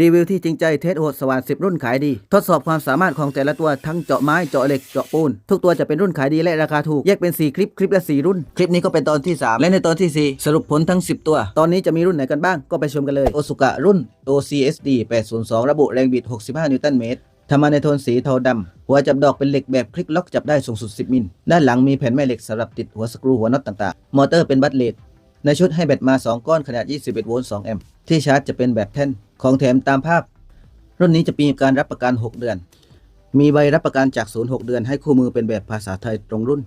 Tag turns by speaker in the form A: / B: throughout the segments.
A: รีวิวที่จริงใจเทสโหดสว่าน10 รุ่นขายดี ทดสอบความสามารถของแต่ละตัวทั้งเจาะไม้เจาะเหล็กเจาะปูน ทุกตัวจะเป็นรุ่นขายดีและราคาถูก แยกเป็น 4 คลิป คลิปละ 4 รุ่น คลิปนี้ก็เป็นตอนที่ 3 และในตอนทีสี่ 4 สรุปผลทั้ง 10 ตัว ตอนนี้จะมีรุ่นไหนกันบ้างก็ไปชมกันเลยโอสุกะรุ่น OCSD 802 ระบุแรงบิด 65 นิวตันเมตรทำมาในโทนสีเทาดำ หัวจับดอกเป็นเหล็กแบบคลิกล็อกจับได้สูงสุด 10 มิล ด้านหลังมีแผ่นแม่เหล็กสำหรับติดหัวสกรูหัวน็อตต่างๆ มอเตอร์เป็นบัตเลด ในชุดให้แบตมา 2 ก้อนขนาด 21 โวลต์ 2 แอมป์ที่ชาร์จจะเป็นแบบแท่นของแถมตามภาพ รุ่นนี้จะมีการรับประกัน 6 เดือน มีใบรับประกันจากศูนย์6เดือนให้คู่มือเป็นแบบภาษาไทยตรงรุ่น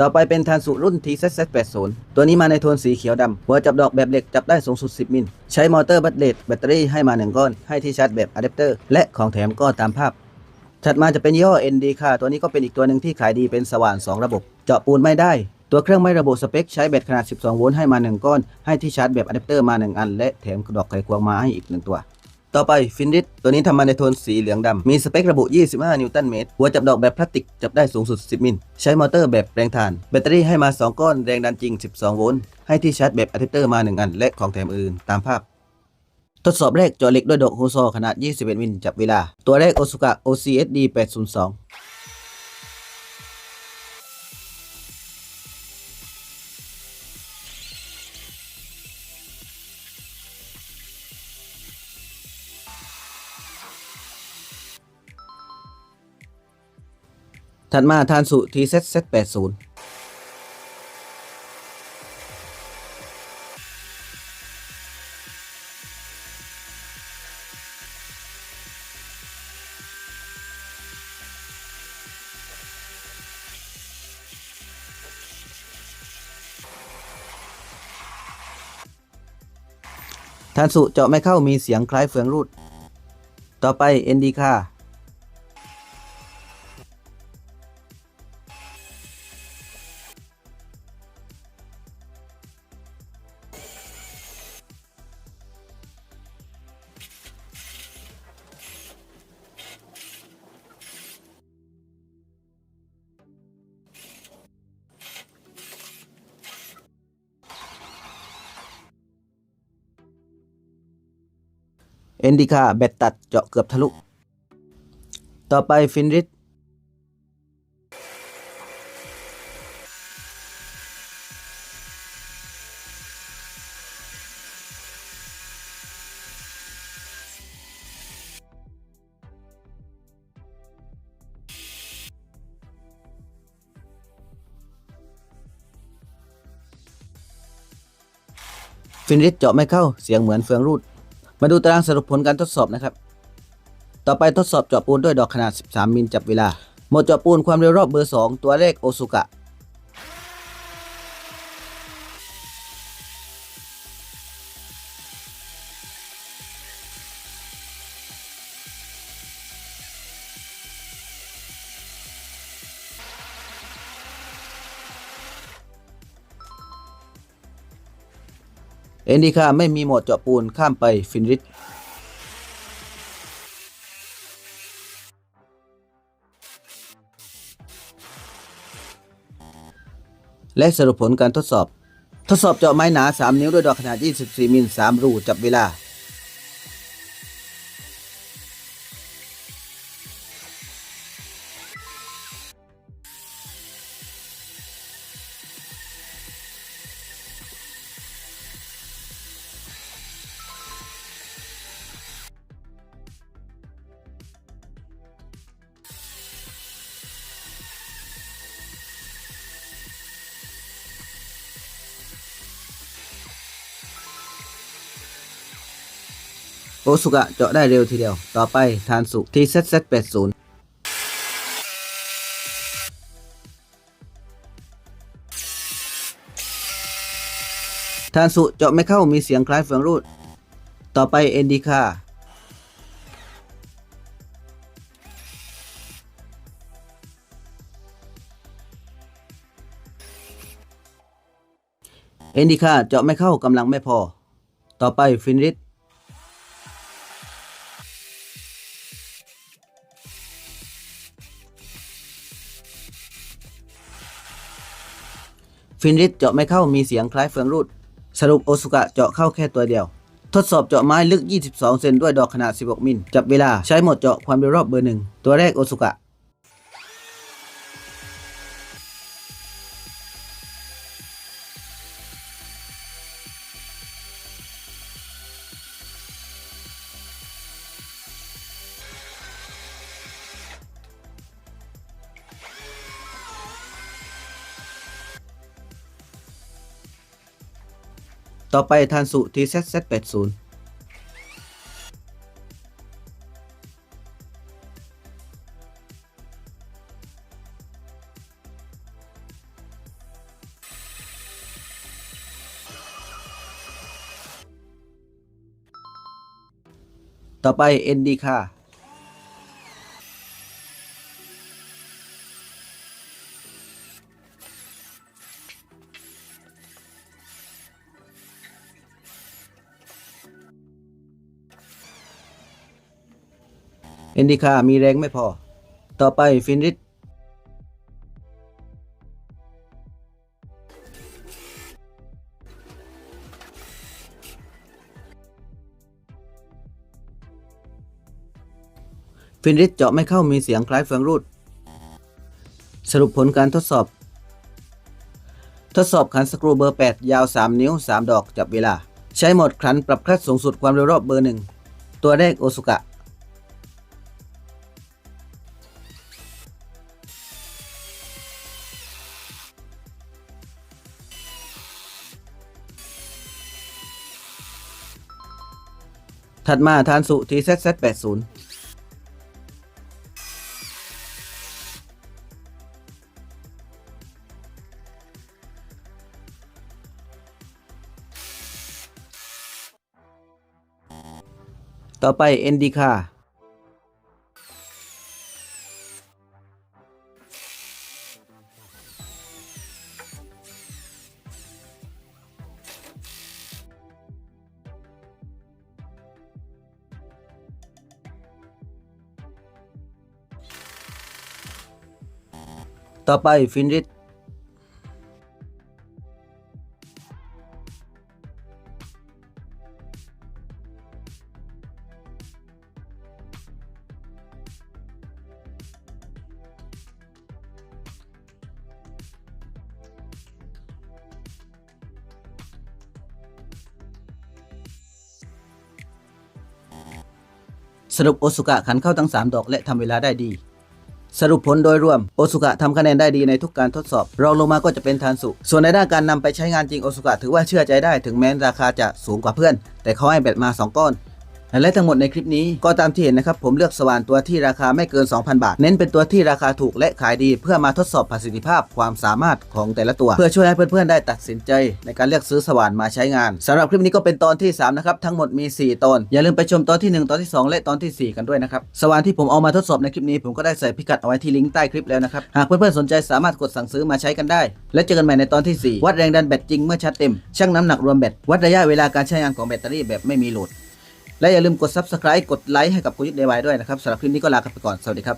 A: ต่อไปเป็นทานสุรุ่น TZZ80 ตัวนี้มาในโทนสีเขียวดำหัวจับดอกแบบเหล็กจับได้สูงสุด 10 มิล ใช้มอเตอร์บัตเลดแบตเตอรี่ให้มา 1 ก้อน ให้ที่ชาร์จแบบอะแดปเตอร์และของแถมก็ตามภาพถัดมาจะเป็นยี่ห้อ ND ค่ะ ตัวนี้ก็เป็นอีกตัวหนึ่งที่ขายดีเป็นสว่าน 2 ระบบ เจาะปูนไม่ได้ ตัวเครื่องไม่ระบุสเปค ใช้แบตขนาด 12 โวลต์ให้มา 1 ก้อน ให้ที่ชาร์จแบบอะแดปเตอร์มา 1 อัน และแถมดอกไขควงมาให้อีก 1 ตัว ต่อไปฟินดิสตัวนี้ทำมาในโทนสีเหลืองดำมีสเปคระบุ 25 นิวตันเมตร หัวจับดอกแบบพลาสติกจับได้สูงสุด 10 มิล ใช้มอเตอร์แบบแรงถ่าน แบตเตอรี่ให้มา 2 ก้อนแรงดันจริง 12 โวลต์ให้ที่ชาร์จแบบอะแดปเตอร์มา 1 อัน และของแถมอื่นตามภาพทดสอบแรกจาะเหล็กด้วยดอกโฮโซขนาด 21 มิลจับเวลา ตัวแรกโอซุกะ OCSD 802 ถัดมาทานสุ TZZ80 ทานสุเจาะไม่เข้ามีเสียงคล้ายเฟืองรูด ต่อไปเอนดีค่า เอนดิคาแบตตัดเจาะเกือบทะลุ ต่อไปฟินริสฟินริสเจาะไม่เข้า เสียงเหมือนเฟืองรูด มาดูตารางสรุปผลการทดสอบนะครับ ต่อไปทดสอบเจาะปูนด้วยดอกขนาด 13 มิลจับเวลา หมดเจาะปูนความเร็วรอบเบอร์ 2 ตัวเลขโอซุกะ เอนดีคาไม่มีโหมดเจาะปูนข้ามไปฟินริสและสรุปผลการทดสอบ ทดสอบเจาะไม้หนา 3 นิ้วด้วยดอกขนาด 24 มิล 3 รู จับเวลา สุกะเจาะได้เร็วทีเดียว ต่อไปทานสุที่ ZZ80 ทานสุเจาะไม่เข้ามีเสียงคล้ายเฟืองรูด ต่อไปเอนดีคาเอนดีคาเจาะไม่เข้ากำลังไม่พอ ต่อไปฟินริส ฟินริสเจาะไม่เข้ามีเสียงคล้ายเฟืองรูด สรุปโอซุกะเจาะเข้าแค่ตัวเดียว ทดสอบเจาะไม้ลึก 22 เซนด้วยดอกขนาด 16 มิล จับเวลาใช้หมดเจาะความเร็วรอบเบอร์หนึ่ง ตัวแรกโอซุกะ ต่อไปทานสุทีเซตเซต80ต่อไปเอ็นดีค่า อ็นดีคามีแรงไม่พอ ต่อไปฟินริสฟินริสเจาะไม่เข้ามีเสียงคล้ายเฟืองรูด สรุปผลการทดสอบ ทดสอบขันสกรูเบอร์ 8 ยาว 3 นิ้ว 3 ดอกจับเวลา ใช้หมดขันปรับคลัดสูงสุดความเร็วรอบเบอร์ 1 ตัวแรกโอซุกะ ถัดมาทานสุทีเซตเซต80ต่อไปเอนดีคา ต่อไปฟินริสสรุปโอซุกะขันเข้าทั้ง 3 ดอกและทำเวลาได้ดี สรุปผลโดยรวมโอซุกะทำคะแนนได้ดีในทุกการทดสอบ รองลงมาก็จะเป็นทานสุส่วนในด้านการนำไปใช้งานจริงโอซุกะถือว่าเชื่อใจได้ถึงแม้ราคาจะสูงกว่าเพื่อน แต่เขาให้แบตมา 2 ก้อน และทั้งหมดในคลิปนี้ก็ตามที่เห็นนะครับ ผมเลือกสว่านตัวที่ราคาไม่เกิน 2,000 บาท เน้นเป็นตัวที่ราคาถูกและขายดีเพื่อมาทดสอบประสิทธิภาพความสามารถของแต่ละตัว เพื่อช่วยให้เพื่อนๆได้ตัดสินใจ ในการเลือกซื้อสว่านมาใช้งานสำหรับคลิปนี้ก็เป็นตอนที่ 3 นะครับ ทั้งหมดมี 4 ตอน อย่าลืมไปชมตอนที่ 1 ตอนที่ 2 และตอนทีสี่ 4 กันด้วยนะครับสว่านที่ผมเอามาทดสอบในคลิปนี้ ผมก็ได้ใส่พิกัดเอาไว้ที่ลิงก์ใต้คลิปแล้วนะครับหากเพื่อนๆสนใจสามารถกดสั่งซื้อมาใช้กันได้ และเจอกันใหม่ในตอนที่สี่วัดแรงดันแบตจริงเมื่อชาร์จเต็มชั่งน้ำหนักรวมแบตวัดระยะเวลาการใช้งานของแบตเตอรี่แบบไม่มีโหลด และอย่าลืมกด Subscribe กดไลค์ให้กับคุณยุทธเดวายด้วยนะครับสำหรับคลิปนี้ก็ลาไปก่อน สวัสดีครับ